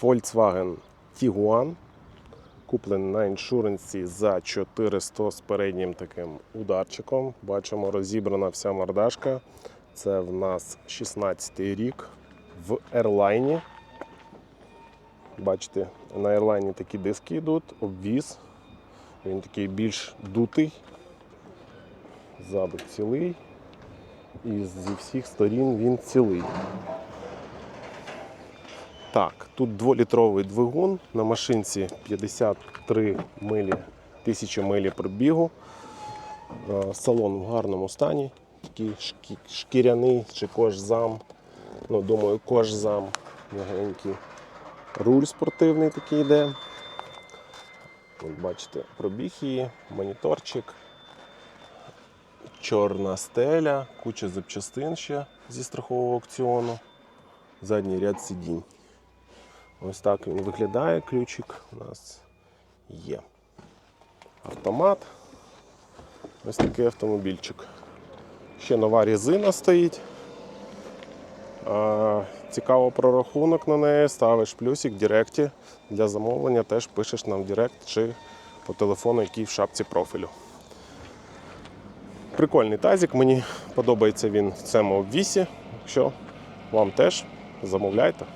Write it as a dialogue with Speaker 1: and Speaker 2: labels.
Speaker 1: Volkswagen Tiguan. Куплений на іншуренсі за 400 з переднім таким ударчиком. Бачимо, розібрана вся мордашка. Це в нас 16 й рік в Airline. Бачите, на Airline такі диски йдуть, обвіз. Він такий більш дутий. Ззаду цілий. І зі всіх сторін він цілий. Так, тут дволітровий двигун на машинці 53 милі, 1000 милі пробігу. Е, Салон в гарному стані, такий шкіряний чи кожзам. Ну, думаю, кожзам м'ягенький. Руль спортивний такий йде. От бачите, пробіг її, моніторчик, чорна стеля, куча запчастин ще зі страхового аукціону, задній ряд сидінь. Ось так він виглядає. Ключик у нас є. Автомат. Ось такий автомобільчик. Ще нова резина стоїть. Цікаво прорахунок на неї. Ставиш плюсик в Директі. Для замовлення теж пишеш нам в Директ чи по телефону, який в шапці профілю. Прикольний тазик, мені подобається він в цьому обвісі. Якщо вам теж замовляйте.